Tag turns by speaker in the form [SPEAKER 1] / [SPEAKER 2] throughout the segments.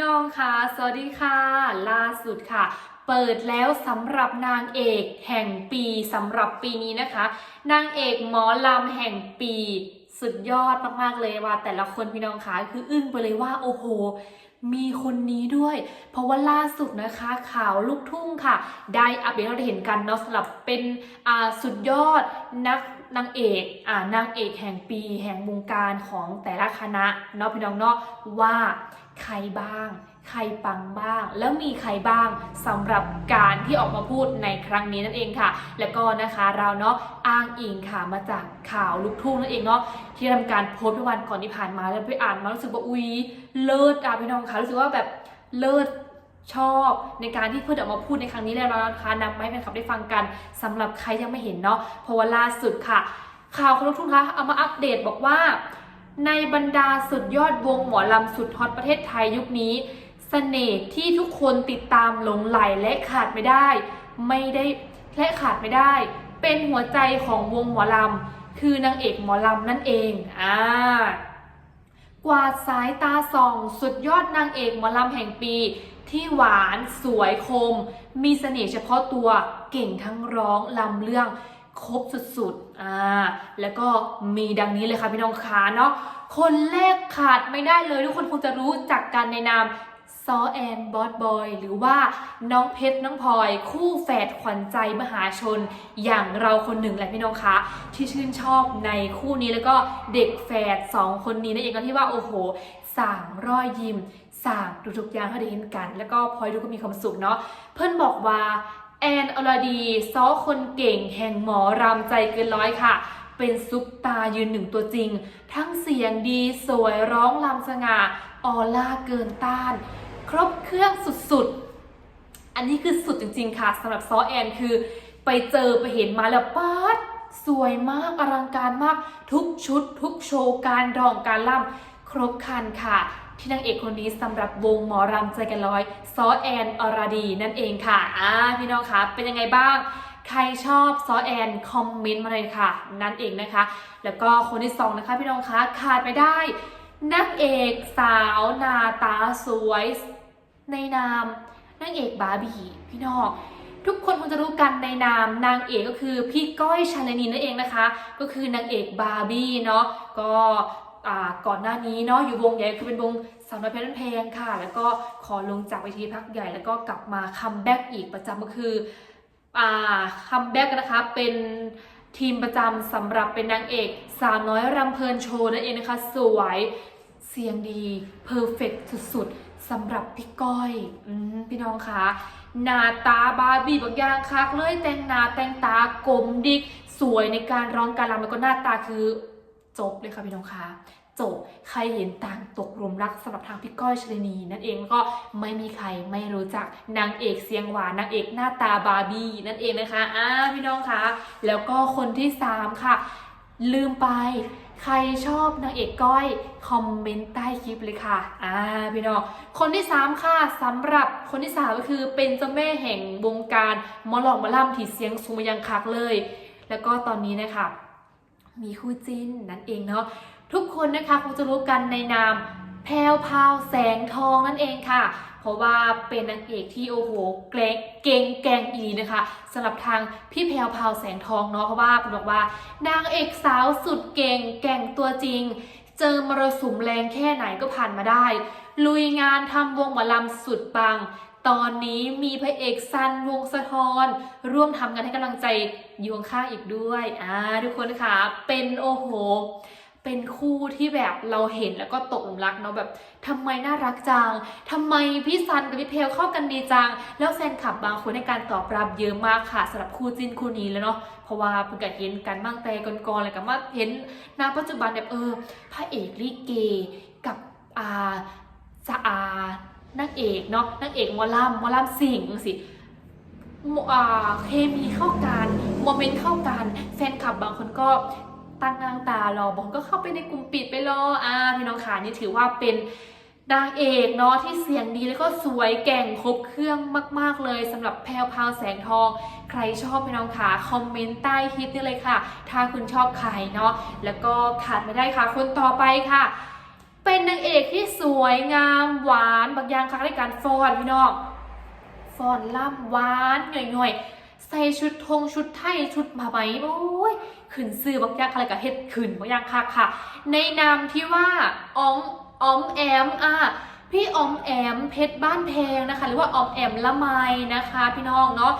[SPEAKER 1] น้องค่ะ สวัสดีค่ะ ล่าสุดค่ะ เปิดแล้วสำหรับนางเอกแห่งปีสำหรับปีนี้นะคะ นางเอกหมอลำแห่งปีสุดยอดมากๆเลยว่า แต่ละคนพี่น้องคะคืออึ้งไปเลยว่าโอ้โห มีคนนี้ด้วย เพราะว่าล่าสุดนะคะข่าวลูกทุ่งค่ะ ได้อัปเดตเราได้เห็นกันเนาะสำหรับเป็นอ่าสุดยอดนักนางเอกอ่านางเอกแห่งปี แห่งวงการของแต่ละคณะเนาะพี่น้องเนาะว่า ใครบ้าง ใครปังบ้าง แล้วมีใครบ้างสำหรับการที่ออกมาพูดในครั้งนี้นั่นเองค่ะ แล้วก็นะคะเราเนาะอ้างอิงค่ะมาจากข่าวลูกทุ่งนั่นเองเนาะที่ทำการโพสต์เมื่อวันก่อนที่ผ่านมาแล้วไปอ่านมารู้สึกว่าอุ๊ยเลิศอะพี่น้องค่ะรู้สึกว่าแบบเลิศชอบในการที่เพื่อนออกมาพูดในครั้งนี้แล้วนะคะนำมาให้แฟนคลับได้ฟังกันสำหรับใครยังไม่เห็นเนาะเพราะว่าล่าสุดค่ะ ข่าวของลูกทุ่งคะเอามาอัปเดตบอกว่า ในบรรดาสุดยอดวงหมอลำสุดฮอตประเทศไทยยุคนี้เสน่ห์ที่ทุกคนติดตามหลงไหลและขาดไม่ได้ ไม่ได้และขาดไม่ได้ เป็นหัวใจของวงหมอลำ คือนางเอกหมอลำนั่นเองอ่ากวาดสายตาส่อง สุดยอดนางเอกหมอลำแห่งปี ที่หวานสวยคม มีเสน่ห์เฉพาะตัวเก่งทั้งร้องลำเรื่อง ครบสุดๆ อ่า แล้วก็มีดังนี้เลยค่ะพี่น้องขาเนาะ คนแรกขาดไม่ได้เลย ทุกคนคงจะรู้จักกันในนามซอแอนบอสบอยหรือว่าน้องเพชรน้องพลอย คู่แฝดขวัญใจมหาชน อย่างเราคนหนึ่งแหละพี่น้องคะ ที่ชื่นชอบในคู่นี้แล้วก็เด็กแฝดสองคนนี้นั่นเองก็ที่ว่าโอ้โหสั่งรอยยิ้มสั่งทุกอย่างให้ได้เห็นกัน แล้วก็พลอยดูก็มีความสุขเนาะเพื่อนบอกว่า แอนอรดีซ้อคนเก่งแห่งหมอรำใจเกินร้อยค่ะ เป็นซุปตายืนหนึ่งตัวจริง ทั้งเสียงดีสวยร้องลำสง่าออล่าเกินต้าน ครบเครื่องสุดๆ อันนี้คือสุดจริงๆค่ะสำหรับซ้อแอนคือ ไปเจอไปเห็นมาแล้วป๊าดสวยมากอลังการมาก ทุกชุด ทุกโชว์การร้องการล่ำครบคันค่ะ ที่นางเอกคนนี้สำหรับวงหมอรำใจกันร้อยซอแอนอรดีนั่นเองค่ะอ่าพี่น้องคะเป็นยังไงบ้างใครชอบซอแอนคอมเมนต์มาเลยค่ะ นั่นเองนะคะ แล้วก็คนที่สองนะคะ พี่น้องคะขาดไม่ได้นางเอกสาวนาตาสวย ในนามนางเอกบาร์บี้พี่น้องทุกคนคงจะรู้กันในนามนางเอกก็คือพี่ก้อยชาลนีนั่นเองนะคะ ก็คือนางเอกบาร์บี้เนาะก็ ก่อนหน้านี้เนาะอยู่วงใหญ่คือเป็นวงสาวน้อยเพชรบ้านแพงค่ะ แล้วก็ขอลงจากเวทีพักใหญ่ แล้วก็กลับมาคัมแบ็กอีกประจำก็คือคัมแบ็กนะคะเป็นทีมประจำสำหรับเป็นนางเอกสาวน้อยรำเพลินโชว์นั่นเองนะคะ สวยเสียงดีเพอร์เฟกสุดๆสำหรับพี่ก้อยอพี่น้องคะหน้าตาบาร์บี้บางอย่างคักเลยแต่งหน้าแต่งตากลมดิกสวยในการร้องการรำแล้วก็หน้าตาคือ จบเลยค่ะพี่น้องคะจบใครเห็นต่างตกหลุมรักสำหรับทางพี่ก้อยชลนี นั่นเองก็ไม่มีใครไม่รู้จักนางเอกเสียงหวานนางเอกหน้าตาบาร์บี้นั่นเองนะคะอ่าพี่น้องคะแล้วก็คนที่สามค่ะ ลืมไปใครชอบนางเอกก้อย คอมเมนต์ใต้คลิปเลยค่ะอ่าพี่น้องคนที่ 3 ค่ะสำหรับคนที่ 3 ก็คือเป็นเจ้าแม่แห่งวงการมอหลอกมอล่ำที่เสียงสูงมายังคักเลย แล้วก็ตอนนี้นะคะ มีคู่จิ้นนั่นเองเนาะทุกคนนะคะคงจะรู้กันในนามแพรวพาวแสงทองนั่นเองค่ะ เพราะว่าเป็นนางเอกที่โอ้โหเกรงเก่งแกงอีนะคะสำหรับทางพี่แพรวพาวแสงทองเนาะเพราะว่าบอกว่านางเอกสาวสุดเก่งแก่งตัวจริง เจอมรสุมแรงแค่ไหนก็ผ่านมาได้ ลุยงานทำวงหมอลำสุดปัง ตอนนี้มีพระเอกซันวงสะทอนร่วมทำงานให้กำลังใจอยู่ข้างอีกด้วยอ่าทุกคนค่ะเป็นโอ้โห เป็นคู่ที่แบบเราเห็นแล้วก็ตกหลุมรักเนาะแบบทำไมน่ารักจังทำไมพี่ซันกับพี่เพลเข้ากันดีจัง แล้วแฟนคลับบางคนในการตอบรับเยอะมากค่ะสำหรับคู่จิ้นคู่นี้แล้วเนาะเพราะว่าเพิ่งเห็นกันบ้างแต่ก่อนๆอะไรกันมาเห็นณปัจจุบันแบบเออพระเอกลิเกกับอาจะอา นางเอกเนาะนางเอกมอลำหมอลำสิงสิเคมีเข้ากันโมเมนต์เข้ากันแฟนคลับบางคนก็ตั้งนางตารอบางก็เข้าไปในกลุ่มปิดไปรออ่าพี่น้องขานี่ถือว่าเป็นนางเอกเนาะที่เสียงดีแล้วก็สวยแก่งครบเครื่องมาก ๆ เลยสำหรับแพรวพาวแสงทอง ใครชอบพี่น้องขาคอมเมนต์ใต้คลิปนี่เลยค่ะ ถ้าคุณชอบใครเนาะแล้วก็ขาดไม่ได้ค่ะคนต่อไปค่ะ เป็นนางเอกที่สวยงามหวานบางอย่างคักในการฟ้อนพี่น้องฟ้อนล่ำหวานหน่อยๆ ใส่ชุดธงชุดไทยชุดผ้าไหมโอ้ยขึ้นซื้อบางอย่างอะไรกับเฮ็ดขึ้นบางอย่างคักค่ะ ในนามที่ว่าออมออมแอมอะพี่ออมแอมเพชรบ้านแพงนะคะ หรือว่าออมแอมละไมนะคะ พี่น้องเนาะ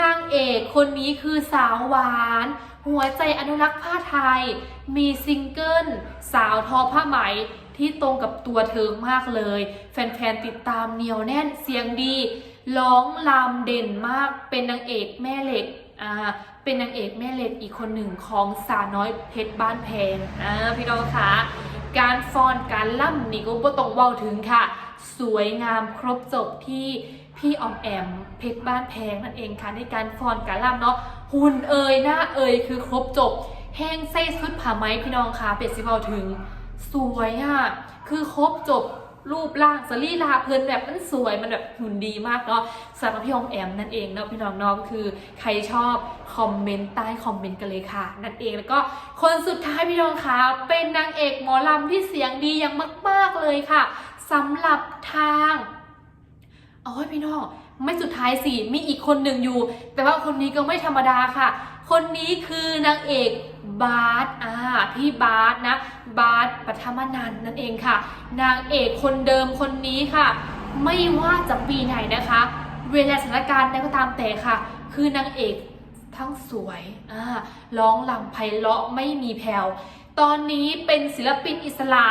[SPEAKER 1] นางเอกคนนี้คือสาวหวาน หัวใจอนุรักษ์ผ้าไทย มีซิงเกิลสาวทอผ้าไหม ที่ตรงกับตัวเธอมากเลย แฟนๆติดตามเหนียวแน่นเสียงดี ร้องลำเด่นมากเป็นนางเอกแม่เหล็กอ่าเป็นนางเอกแม่เหล็กอีกคนหนึ่งของสาน้อยเพชรบ้านแพงอ่าพี่น้องคะการฟอนการล่ำนี่ก็บ่ต้องเว้าถึงค่ะ สวยงามครบจบที่พี่ออมแอมเพชรบ้านแพงนั่นเองค่ะในการฟอนการล่ำเนาะหุ่นเอ่ยหน้าเอ่ยคือครบจบแห้งไส้ชุดผ้าไหมพี่น้องคะเป็ดสิเว้าถึง สวยอะคือครบจบรูปร่างสรีระเพลินแบบมันสวยมันแบบหุ่นดีมากเนาะสำหรับพี่ออมแอมนั่นเองเนาะพี่น้องนาะก็คือใครชอบคอมเมนต์ใต้คอมเมนต์กันเลยค่ะ นั่นเองแล้วก็คนสุดท้ายพี่น้องคะเป็นนางเอกหมอลำที่เสียงดีอย่างมาก ๆเลยค่ะสำหรับทางโอ้ยพี่น้องไม่สุดท้ายสิมีอีกคนหนึ่งอยู่ แต่ว่าคนนี้ก็ไม่ธรรมดาค่ะ คนนี้คือนางเอกบาร์สอ่าพี่บาร์สนะ บาสปัทมนันนั่นเองค่ะ นางเอกคนเดิมคนนี้ค่ะ ไม่ว่าจะปีไหนนะคะ เวลาสถานการณ์ใดก็ตามแต่ค่ะ คือนางเอกทั้งสวยร้องลำไพเราะไม่มีแผ่วตอนนี้เป็นศิลปินอิสระ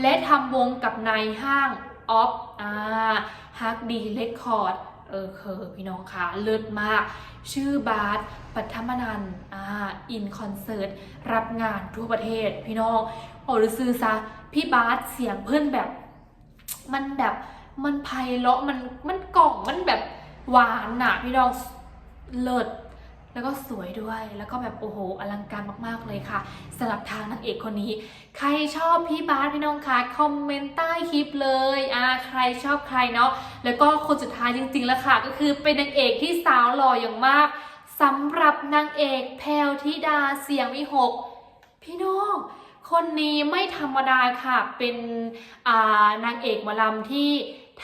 [SPEAKER 1] และทำวงกับนายห้างออฟอ่าฮักดีเลคคอร์ด เออเคอพี่น้องคะเลิศมาก ชื่อบาสปัทมนันอ่าอินคอนเสิร์ตรับงานทั่วประเทศ พี่น้องโอหรือซื้อซะพี่บาสเสียงเพื่อนแบบ มันแบบมันไพเราะมันมันกล่องมันแบบหวานน่ะ พี่น้องเลิศ แล้วก็สวยด้วย แล้วก็แบบโอ้โหอลังการมากๆเลยค่ะสำหรับทางนางเอกคนนี้ ใครชอบพี่บาสพี่น้องคะคอมเมนต์ใต้คลิปเลยอ่าใครชอบใครเนาะแล้วก็คนสุดท้ายจริงๆแล้วค่ะ ก็คือเป็นนางเอกที่สาวหล่ออย่างมากสำหรับนางเอกแพลวธิดาเสียงวิหก พี่น้องคนนี้ไม่ธรรมดาค่ะ เป็นอ่านางเอกหมอลำที่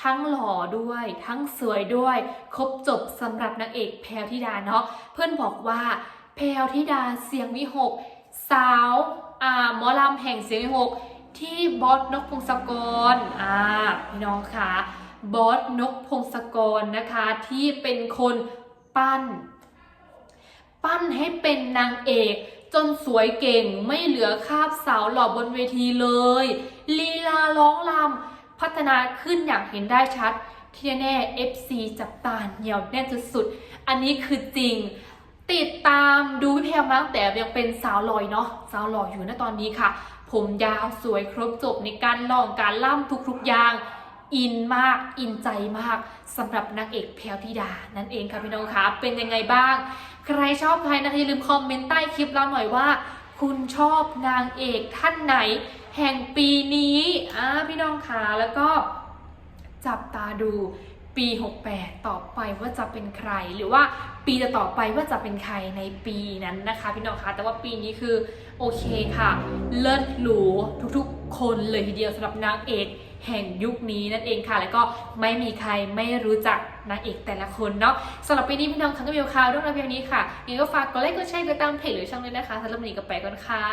[SPEAKER 1] ทั้งหล่อด้วย ทั้งสวยด้วย ครบจบสำหรับนางเอกแพลวธิดาเนาะเพื่อนบอกว่าแพลวธิดาเสียงวิหก สาวอ่าหมอลำแห่งเสียงวิหก ที่บอสนกพงศกรอ่าพี่น้องคะบอสนกพงศกรนะคะที่เป็นคนปั้น ปั้นให้เป็นนางเอกจนสวยเก่งไม่เหลือคาบสาวหล่อบนเวทีเลย ลีลาร้องลำ พัฒนาขึ้นอย่างเห็นได้ชัด ที่แน่ FC จับตาเหนียวแน่นสุดๆ อันนี้คือจริง ติดตามดูพี่แพรมาตั้งแต่ยังเป็นสาวลอยเนาะสาวล่ออยู่นะตอนนี้ค่ะ ผมยาวสวยครบจบในการลองการล่ำทุกๆอย่างอินมากอินใจมากสำหรับนางเอกแพรวธิดา นั่นเองค่ะพี่น้องคะเป็นยังไงบ้าง ใครชอบใครนะคะอย่าลืมคอมเมนต์ใต้คลิปเราหน่อยว่า คุณชอบนางเอกท่านไหน แห่งปีนี้อ่าพี่น้องคะแล้วก็จับตาดูปี 68 ต่อไปว่าจะเป็นใคร หรือว่าปีจะต่อไปว่าจะเป็นใครในปีนั้นนะคะ พี่น้องคะแต่ว่าปีนี้คือโอเคค่ะ เลิศหรูทุกๆ คนเลยทีเดียวสำหรับนางเอกแห่งยุคนี้นั่นเองค่ะ แล้วก็ไม่มีใครไม่รู้จักนางเอกแต่ละคนเนาะสำหรับปีนี้พี่น้องทั้งก็มีข่าวเรื่องราวเพียงนี้ค่ะยังงก็ฝากกดไลค์กดแชร์กดติดตามเพจหรือช่องด้วยนะคะสำหรับวันนี้ก็ไปก่อนค่ะ